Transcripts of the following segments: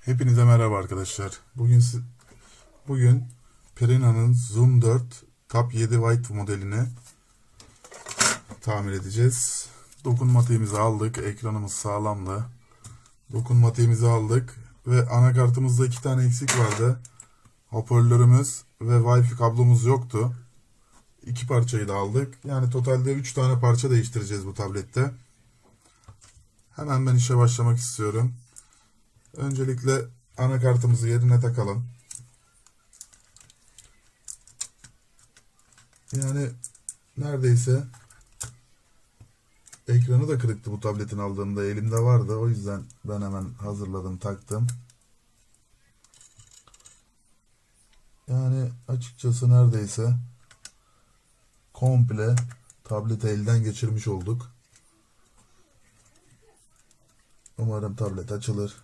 Hepinize merhaba arkadaşlar. Bugün bugün Perina'nın Zoom 4 Tab 7 White modelini tamir edeceğiz. Dokunmatiğimizi aldık. Ekranımız sağlamdı. Dokunmatiğimizi aldık ve anakartımızda iki tane eksik vardı. Hoparlörümüz ve Wi-Fi kablomuz yoktu. İki parçayı da aldık. Yani totalde üç tane parça değiştireceğiz bu tablette. Hemen ben işe başlamak istiyorum. Öncelikle anakartımızı yerine takalım. Yani neredeyse ekranı da kırıktı bu tabletin aldığımda. Elimde vardı. O yüzden ben hemen hazırladım, taktım. Yani açıkçası neredeyse komple tableti elden geçirmiş olduk. Umarım tablet açılır.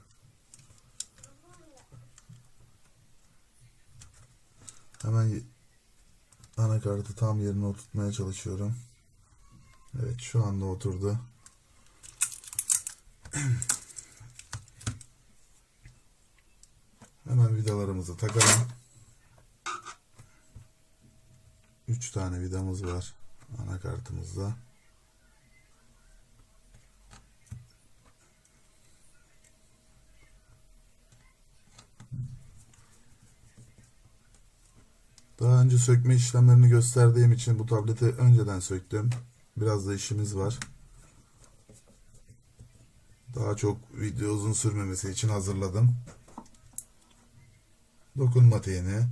Hemen anakartı tam yerine oturtmaya çalışıyorum. Evet şu anda oturdu. Hemen vidalarımızı takalım. 3 tane vidamız var anakartımızda. Daha önce sökme işlemlerini gösterdiğim için bu tableti önceden söktüm. Biraz da işimiz var. Daha çok video uzun sürmemesi için hazırladım. Dokunmatiğini,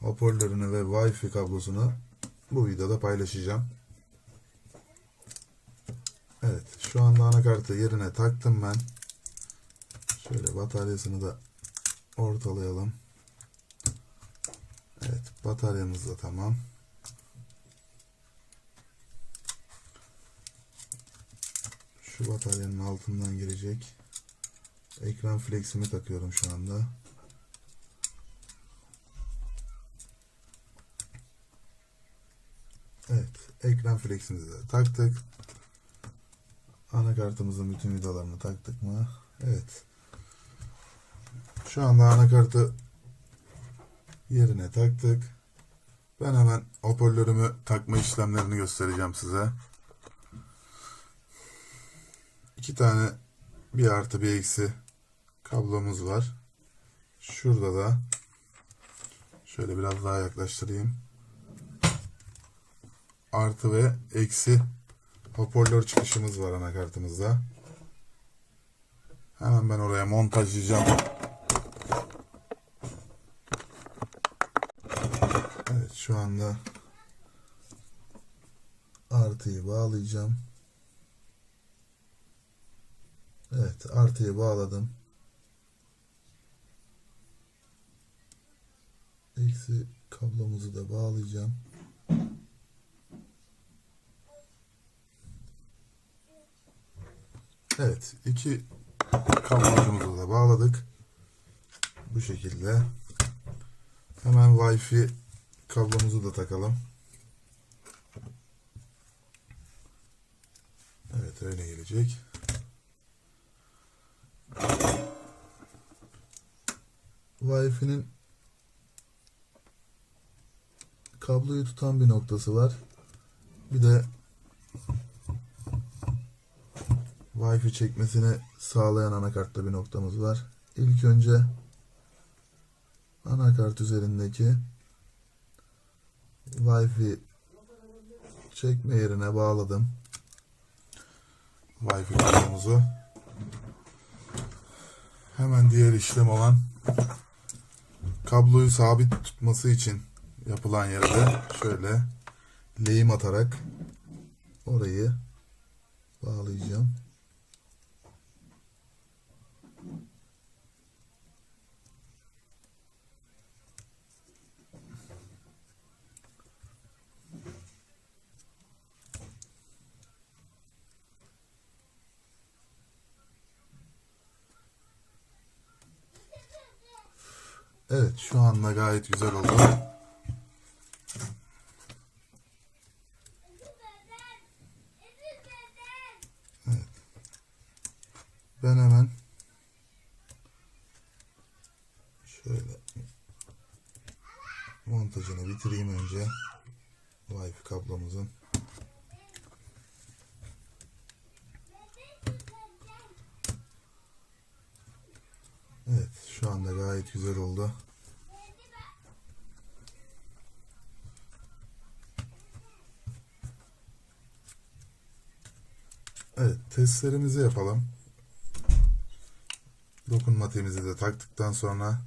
hoparlörünü ve Wi-Fi kablosunu bu videoda paylaşacağım. Evet, şu anda anakartı yerine taktım ben. Şöyle bataryasını da ortalayalım. Evet, bataryamız da tamam. Şu bataryanın altından girecek. Ekran fleximi takıyorum şu anda. Evet, ekran fleximizi de taktık. Anakartımızın bütün vidalarını taktık mı? Evet. Şu anda anakartı yerine taktık. Ben hemen hoparlörümü takma işlemlerini göstereceğim size. İki tane bir artı bir eksi kablomuz var. Şurada da şöyle biraz daha yaklaştırayım. Artı ve eksi hoparlör çıkışımız var anakartımızda. Hemen ben oraya montajlayacağım. Evet şu anda artıyı bağlayacağım. Evet artıyı bağladım. Eksi kablomuzu da bağlayacağım. Evet iki kablocumuzu da bağladık. Bu şekilde. Hemen Wi-Fi kablomuzu da takalım. Evet öyle gelecek. Wi-Fi'nin kabloyu tutan bir noktası var. Bir de Wi-Fi çekmesini sağlayan anakartta bir noktamız var. İlk önce anakart üzerindeki Wi-Fi çekme yerine bağladım. Wi-Fi kablomuzu. Hemen diğer işlem olan kabloyu sabit tutması için yapılan yerde şöyle lehim atarak orayı bağlayacağım. Evet şu anda gayet güzel oldu. Evet. Ben hemen şöyle montajını bitireyim önce. Wi-Fi kablomuzun. Gayet güzel oldu. Evet testlerimizi yapalım. Dokunmatiğimizi de taktıktan sonra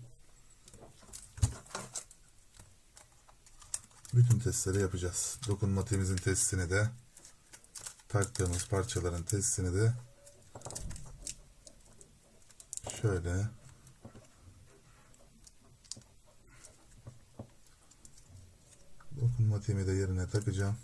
bütün testleri yapacağız. Dokunmatiğimizin testini de taktığımız parçaların testini de şöyle dokunmatiğimi de yerine takacağım.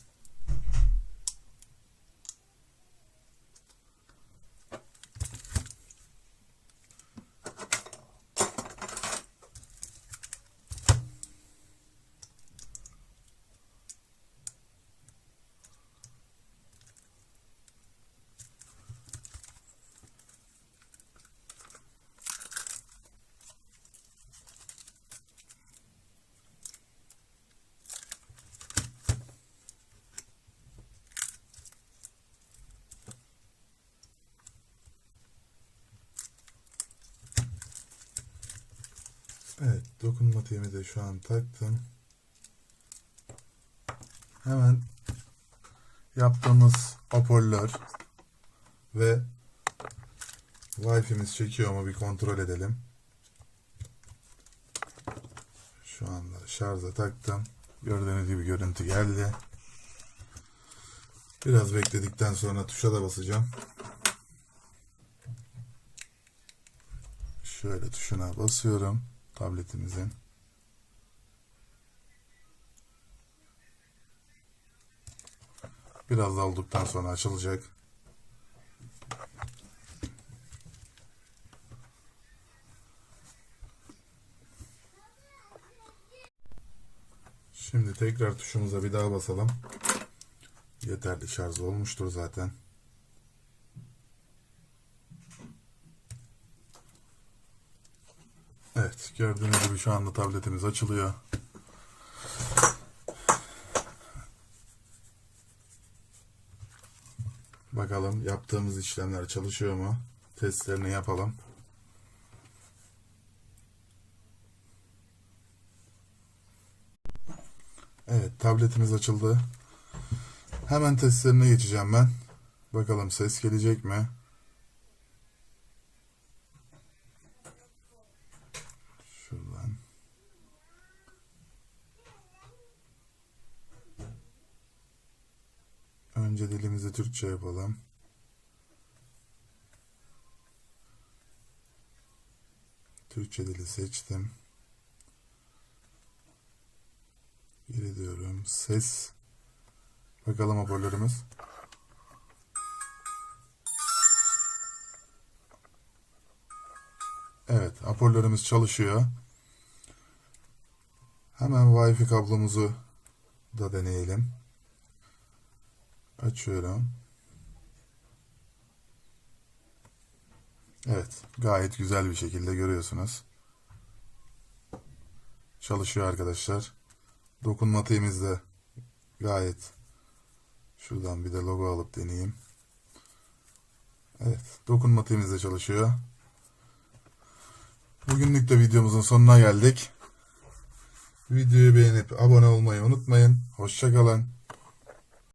Evet, dokunmatiğimi de şu an taktım. Hemen yaptığımız hoparlör ve Wi-Fi'miz çekiyor mu bir kontrol edelim. Şu anda şarja taktım. Gördüğünüz gibi görüntü geldi. Biraz bekledikten sonra tuşa da basacağım. Şöyle tuşuna basıyorum tabletimizin. Biraz da olduktan sonra açılacak. Şimdi tekrar tuşumuza bir daha basalım. Yeterli şarj olmuştur zaten. Evet, gördüğünüz gibi şu anda tabletimiz açılıyor. Bakalım yaptığımız işlemler çalışıyor mu? Testlerini yapalım. Evet, tabletimiz açıldı. Hemen testlerine geçeceğim ben. Bakalım ses gelecek mi? Şuradan. Önce dilimizi Türkçe yapalım. Türkçe dili seçtim. Geri diyorum. Ses. Bakalım hoparlörümüz. Evet, hoparlörümüz çalışıyor. Hemen Wi-Fi kablomuzu da deneyelim. Açıyorum. Evet, gayet güzel bir şekilde görüyorsunuz. Çalışıyor arkadaşlar. Dokunmatiğimiz de gayet şuradan bir de logo alıp deneyeyim. Evet, dokunmatiğimiz de çalışıyor. Bugünlük de videomuzun sonuna geldik. Videoyu beğenip abone olmayı unutmayın. Hoşçakalın.